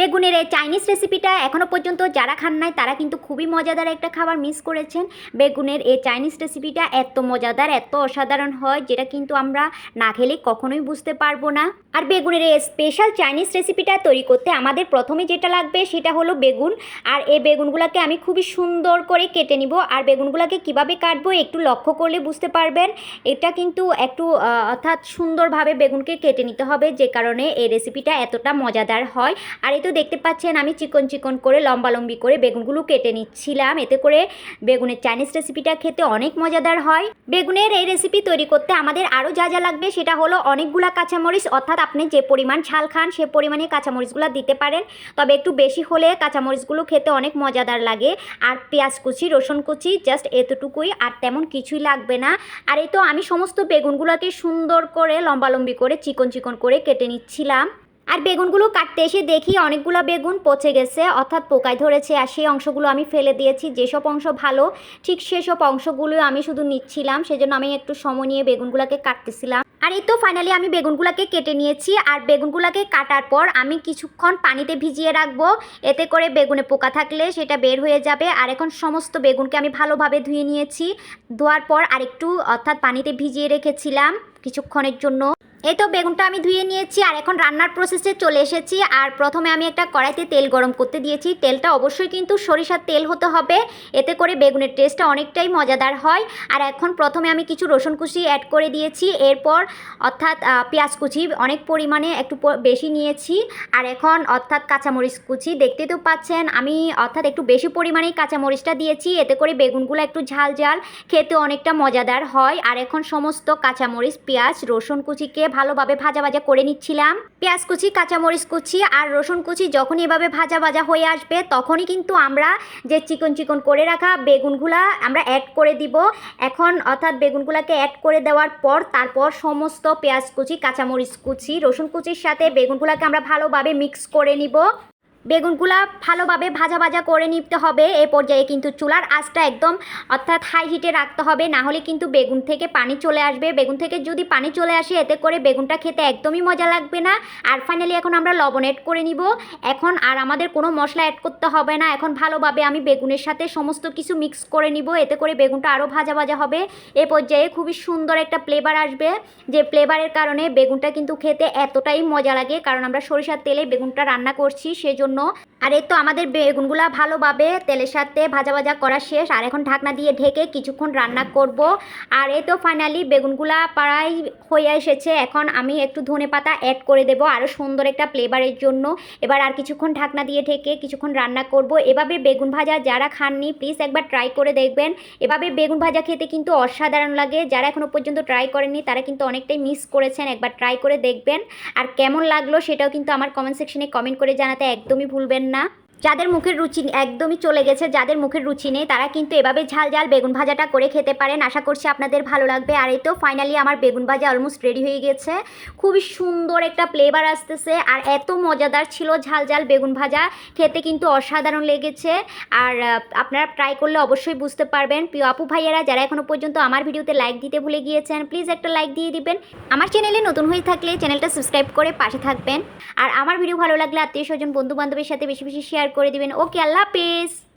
বেগুনের এই চাইনিজ রেসিপিটা এখনও পর্যন্ত যারা খান নাই, তারা কিন্তু খুবই মজাদার একটা খাবার মিস করেছেন। বেগুনের এই চাইনিজ রেসিপিটা এত মজাদার, এত অসাধারণ হয়, যেটা কিন্তু আমরা না খেলে কখনোই বুঝতে পারব না। আর বেগুনের এই স্পেশাল চাইনিজ রেসিপিটা তৈরি করতে আমাদের প্রথমে যেটা লাগবে সেটা হলো বেগুন। আর এই বেগুনগুলোকে আমি খুবই সুন্দর করে কেটে নিব। আর বেগুনগুলোকে কীভাবে কাটবো একটু লক্ষ্য করলে বুঝতে পারবেন। এটা কিন্তু একটু অর্থাৎ সুন্দরভাবে বেগুনকে কেটে নিতে হবে, যে কারণে এই রেসিপিটা এতটা মজাদার হয়। আর এই তো দেখতে পাচ্ছেন, আমি চিকন চিকন করে লম্বা লম্বি করে বেগুনগুলো কেটে নিচ্ছিলাম। এতে করে বেগুনের চাইনিজ রেসিপিটা খেতে অনেক মজাদার হয়। বেগুনের এই রেসিপি তৈরি করতে আমাদের আরও যা যা লাগবে সেটা হলো অনেকগুলা কাঁচামরিচ, অর্থাৎ আপনি যে পরিমাণ ঝাল খান, সে পরিমাণে কাঁচামরিচগুলো দিতে পারেন। তবে একটু বেশি হলে কাঁচামরিচগুলো খেতে অনেক মজাদার লাগে। আর পেঁয়াজ কুচি, রসুন কুচি, জাস্ট এতটুকুই, আর তেমন কিছুই লাগবে না। আর এই তো আমি সমস্ত বেগুনগুলোকে সুন্দর করে লম্বা লম্বি করে, চিকন চিকন করে কেটে নিচ্ছিলাম। আর বেগুনগুলো কাটতে এসে দেখি অনেকগুলো বেগুন পচে গেছে, অর্থাৎ পোকায় ধরেছে, আর সেই অংশগুলো আমি ফেলে দিয়েছি। যেসব অংশ ভালো, ঠিক সেসব অংশগুলো আমি শুধু নিচ্ছিলাম। সেজন্য আমি একটু সময় নিয়ে বেগুনগুলোকে কাটতেছিলাম। আর এই তো ফাইনালি আমি বেগুনগুলোকে কেটে নিয়েছি, আর বেগুনগুলোকে কাটার পর আমি কিছুক্ষণ পানিতে ভিজিয়ে রাখব। এতে করে বেগুনে পোকা থাকলে সেটা বের হয়ে যাবে। আর এখন সমস্ত বেগুনকে আমি ভালোভাবে ধুয়ে নিয়েছি। ধোয়ার পর আরেকটু অর্থাৎ পানিতে ভিজিয়ে রেখেছিলাম কিছুক্ষণের জন্য। এই তো বেগুনটা আমি ধুয়ে নিয়েছি, আর এখন রান্নার প্রসেসে চলে এসেছি। আর প্রথমে আমি একটা কড়াইতে তেল গরম করতে দিয়েছি। তেলটা অবশ্যই কিন্তু সরিষার তেল হতে হবে। এতে করে বেগুনের টেস্টটা অনেকটাই মজাদার হয়। আর এখন প্রথমে আমি কিছু রসুন কুচি অ্যাড করে দিয়েছি। এরপর অর্থাৎ পেঁয়াজ কুচি অনেক পরিমাণে একটু বেশি নিয়েছি। আর এখন অর্থাৎ কাঁচামরিচ কুচি দেখতে তো পাচ্ছেন, আমি অর্থাৎ একটু বেশি পরিমাণেই কাঁচামরিচটা দিয়েছি। এতে করে বেগুনগুলো একটু ঝাল ঝাল খেতে অনেকটা মজাদার হয়। আর এখন সমস্ত কাঁচামরিচ, পেঁয়াজ, রসুন কুচিকে ভালোভাবে ভাজা ভাজা করে নিচ্ছিলাম। পেঁয়াজ কুচি, কাঁচামরিচ কুচি আর রসুন কুচি যখন এভাবে ভাজা ভাজা হয়ে আসবে তখনই কিন্তু আমরা যে চিকন চিকন করে রাখা বেগুনগুলা আমরা অ্যাড করে দিব। এখন অর্থাৎ বেগুনগুলাকে অ্যাড করে দেওয়ার পর তারপর সমস্ত পেঁয়াজ কুচি, কাঁচামরিচ কুচি, রসুন কুচির সাথে বেগুনগুলাকে আমরা ভালোভাবে মিক্স করে নিব। বেগুনগুলা ভালোভাবে ভাজা ভাজা করে নিতে হবে এ পর্যায়ে কিন্তু চুলার আঁচটা একদম অর্থাৎ হাই হিটে রাখতে হবে। না হলে কিন্তু বেগুন থেকে পানি চলে আসবে। বেগুন থেকে যদি পানি চলে আসে, এতে করে বেগুনটা খেতে একদমই মজা লাগবে না। আর ফাইনালি এখন আমরা লবণ অ্যাড করে নিব। এখন আর আমাদের কোনো মশলা অ্যাড করতে হবে না। এখন ভালোভাবে আমি বেগুনের সাথে সমস্ত কিছু মিক্স করে নিব। এতে করে বেগুনটা আরও ভাজা ভাজা হবে। এ পর্যায়ে খুবই সুন্দর একটা ফ্লেভার আসবে। যে ফ্লেভারের কারণে বেগুনটা কিন্তু খেতে এতটাই মজা লাগে। কারণ আমরা সরিষার তেলে বেগুনটা রান্না করছি, সেজন্য আর এই তো আমাদের বেগুনগুলা ভালোভাবে তেলের সাথে ভাজা ভাজা করা শেষ। আর এখন ঢাকনা দিয়ে ঢেকে কিছুক্ষণ রান্না করব। আর এই তো ফাইনালি বেগুনগুলা প্রায় হয়ে এসেছে। এখন আমি একটু ধনে পাতা অ্যাড করে দেবো। আরও সুন্দর একটা ফ্লেভারের জন্য। এবার আর কিছুক্ষণ ঢাকনা দিয়ে ঢেকে কিছুক্ষণ রান্না করব। এভাবে বেগুন ভাজা যারা খাননি প্লিজ একবার ট্রাই করে দেখবেন। এভাবে বেগুন ভাজা খেতে কিন্তু অসাধারণ লাগে। যারা এখনও পর্যন্ত ট্রাই করেননি, তারা কিন্তু অনেকটাই মিস করেছেন। একবার ট্রাই করে দেখবেন। আর কেমন লাগল সেটাও কিন্তু আমার কমেন্ট সেকশনে কমেন্ট করে জানাতে একদমই ভুলবেন না। যাদের মুখের রুচি একদমই চলে গেছে, যাদের মুখের রুচি নেই, তারা কিন্তু এভাবে ঝাল ঝাল বেগুন ভাজাটা করে খেতে পারেন। আশা করছি আপনাদের ভালো লাগবে। আর এই তো ফাইনালি আমার বেগুন ভাজা অলমোস্ট রেডি হয়ে গেছে। খুবই সুন্দর একটা ফ্লেভার আসতেছে আর এত মজাদার ছিল ঝাল ঝাল বেগুন ভাজা। খেতে কিন্তু অসাধারণ লেগেছে। আর আপনারা ট্রাই করলে অবশ্যই বুঝতে পারবেন। প্রিয় আপু ভাইয়েরা, যারা এখনও পর্যন্ত আমার ভিডিওতে লাইক দিতে ভুলে গিয়েছেন প্লিজ একটা লাইক দিয়ে দিবেন। আমার চ্যানেলে নতুন হয়ে থাকলে চ্যানেলটা সাবস্ক্রাইব করে পাশে থাকবেন। আর আমার ভিডিও ভালো লাগলে আত্মীয় স্বজন বন্ধু বান্ধবের সাথে বেশি বেশি শেয়ার করে দিবেন। ওকে আল্লাহ হাফেজ।